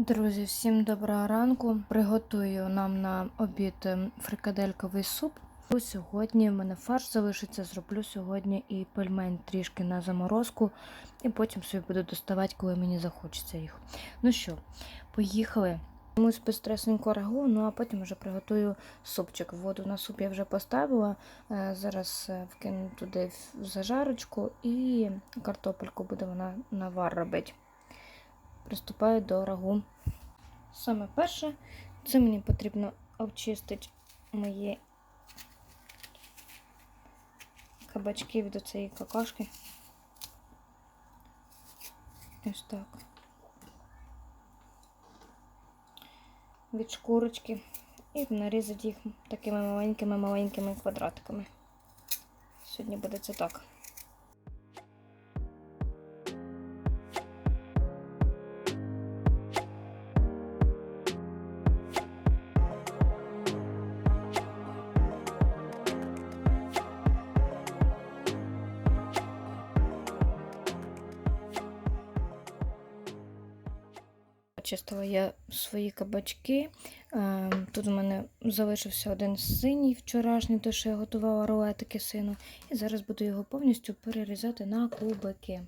Друзі, всім доброго ранку. Приготую нам на обід ем, фрикадельковий суп. Сьогодні в мене фарш залишиться. Зроблю сьогодні і пельмень трішки на заморозку, і потім собі буду доставати, коли мені захочеться їх. Ну що, поїхали. Комусь безстресненько рагу, ну а потім вже приготую супчик. Воду на суп я вже поставила. Е, Зараз е, вкину туди зажарочку і картопельку буде вона навар робити приступаю до рагу. Саме перше, це мені потрібно обчистити мої кабачки від цієї какашки. Ось так. Від шкурочки. І нарізати їх такими маленькими-маленькими квадратиками. Сьогодні буде це так. Очистила я свої кабачки. Е, Тут у мене залишився один синій вчорашній, то що я готувала рулетики сину. І зараз буду його повністю перерізати на кубики.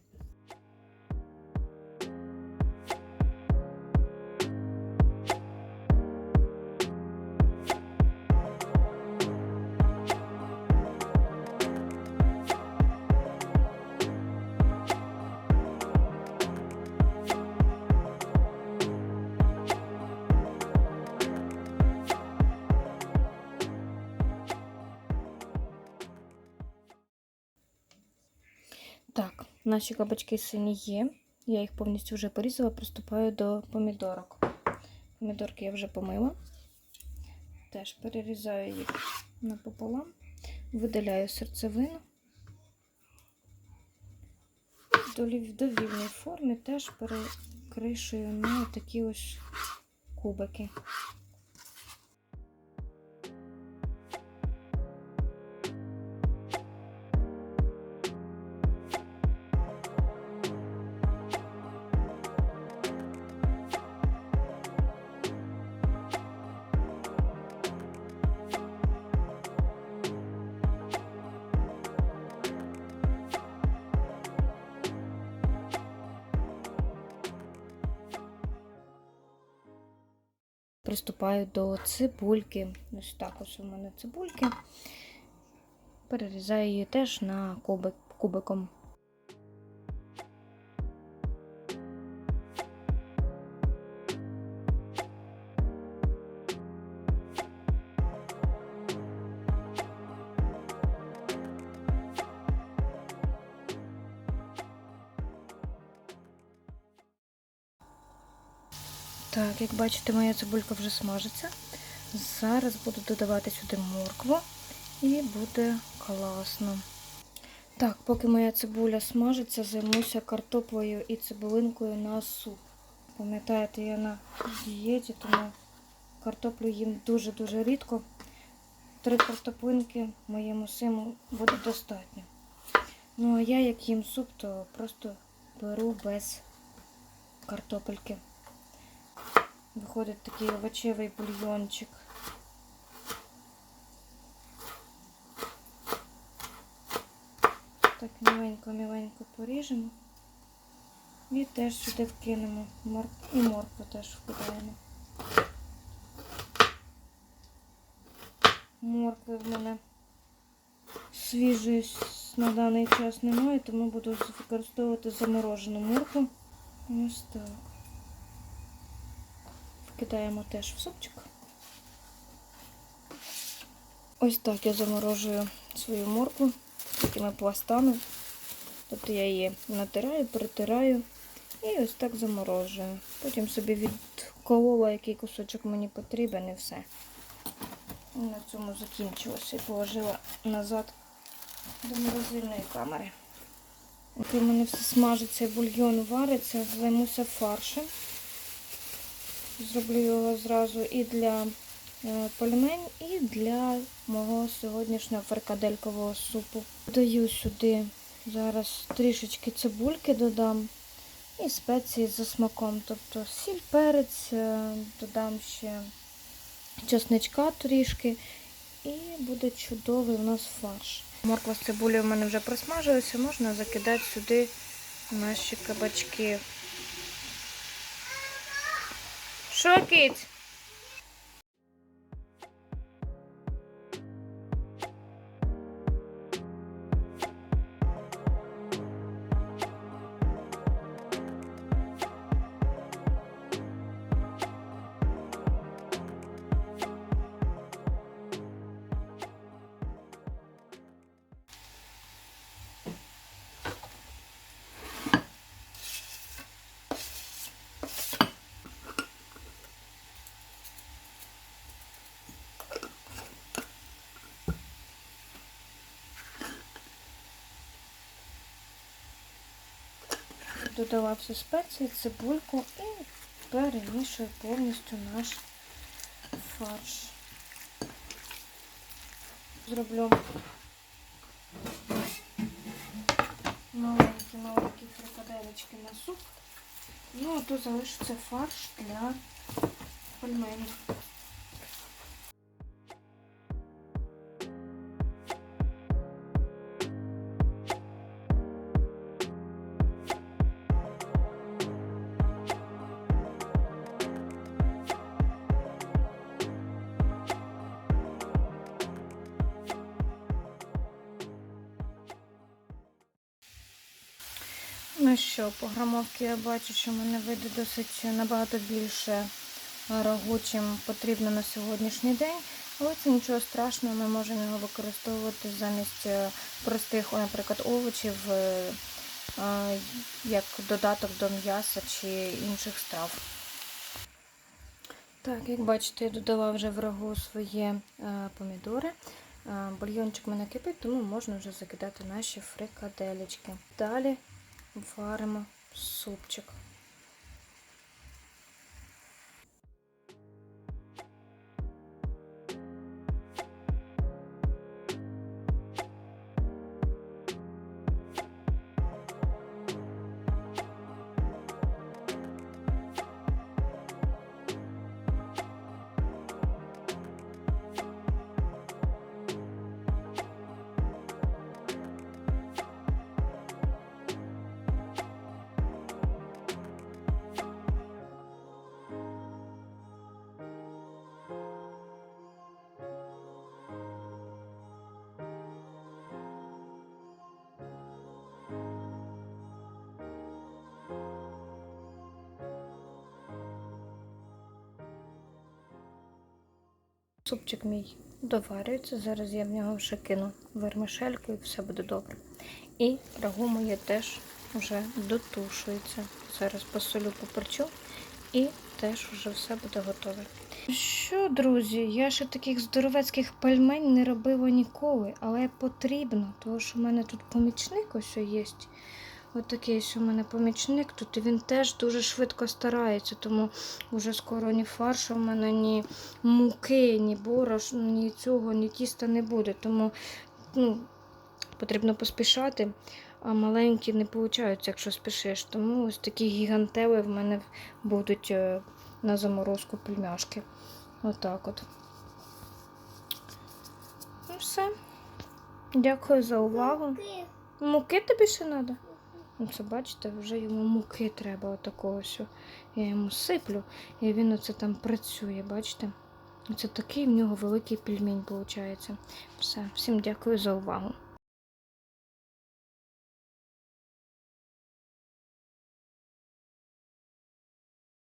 Наші кабачки сині є. Я їх повністю вже порізала, приступаю до помідорок. Помідорки я вже помила. Теж перерізаю їх напополам, видаляю серцевину. В долів- довільній формі теж перекришую на такі ось кубики. Приступаю до цибульки. Ось так ось у мене цибульки. Перерізаю її теж на кубик, кубиком. Так, як бачите, моя цибулька вже смажиться. Зараз буду додавати сюди моркву і буде класно. Так, поки моя цибуля смажиться, займуся картоплею і цибулинкою на суп. Пам'ятаєте, я на дієті, тому картоплю їм дуже-дуже рідко. Три картоплинки моєму сину буде достатньо. Ну, а я, як їм суп, то просто беру без картопельки. Виходить такий овочевий бульйончик. Так міленько-міленько поріжемо. І теж сюди вкинемо морк... і моркву теж вкидаємо. Моркви в мене свіжої на даний час немає, тому буду використовувати заморожену моркву. Ось так. Кидаємо теж в супчик. Ось так я заморожую свою моркву такими пластами. Тобто я її натираю, перетираю і ось так заморожую. Потім собі відколола, який кусочок мені потрібен і все. На цьому закінчилося і положила назад до морозильної камери. Поки в мене все смажиться і бульйон вариться, займуся фаршем. Зроблю його зразу і для е, пельмень, і для мого сьогоднішнього фрикаделькового супу. Додаю сюди зараз трішечки цибульки додам і спеції за смаком. Тобто сіль, перець, е, додам ще чесничка трішки, і буде чудовий у нас фарш. Морква з цибулею в мене вже просмажилася, можна закидати сюди наші кабачки. Що, Додала всі спеції, цибульку і перемішую повністю наш фарш. Зроблю маленькі-маленькі фрикаделечки на суп. Ну, а тут залишиться фарш для пельменів. Ну що, по грамовці я бачу, що в мене вийде досить набагато більше рагу, чим потрібно на сьогоднішній день. Але це нічого страшного, ми можемо його використовувати замість е, простих, наприклад, овочів, е, е, як додаток до м'яса чи інших страв. Так, як бачите, я додала вже в рагу свої помідори. Бульйончик в мене кипить, тому можна вже закидати наші фрикаделечки. Далі варимо супчик. Супчик мій доварюється. Зараз я в нього вже кину вермишельку і все буде добре. І рагу моє теж вже дотушується. Зараз посолю поперчу і теж вже все буде готове. Що, друзі, я ще таких здоровецьких пельмень не робила ніколи, але потрібно, тому що в мене тут помічник ось є. Ось такий ось у мене помічник тут, і він теж дуже швидко старається, тому вже скоро ні фаршу в мене, ні муки, ні борош, ні цього, ні тіста не буде. Тому ну, потрібно поспішати, а маленькі не виходить, якщо спішиш. Тому ось такі гігантели в мене будуть е, на заморозку пельмяшки. Отак от. Ну все. Дякую за увагу. Муки тобі ще треба? Ну, це бачите, вже йому муки треба отакого. Я йому сиплю, і він оце там працює, бачите? Оце такий в нього великий пельмінь виходить. Все, всім дякую за увагу.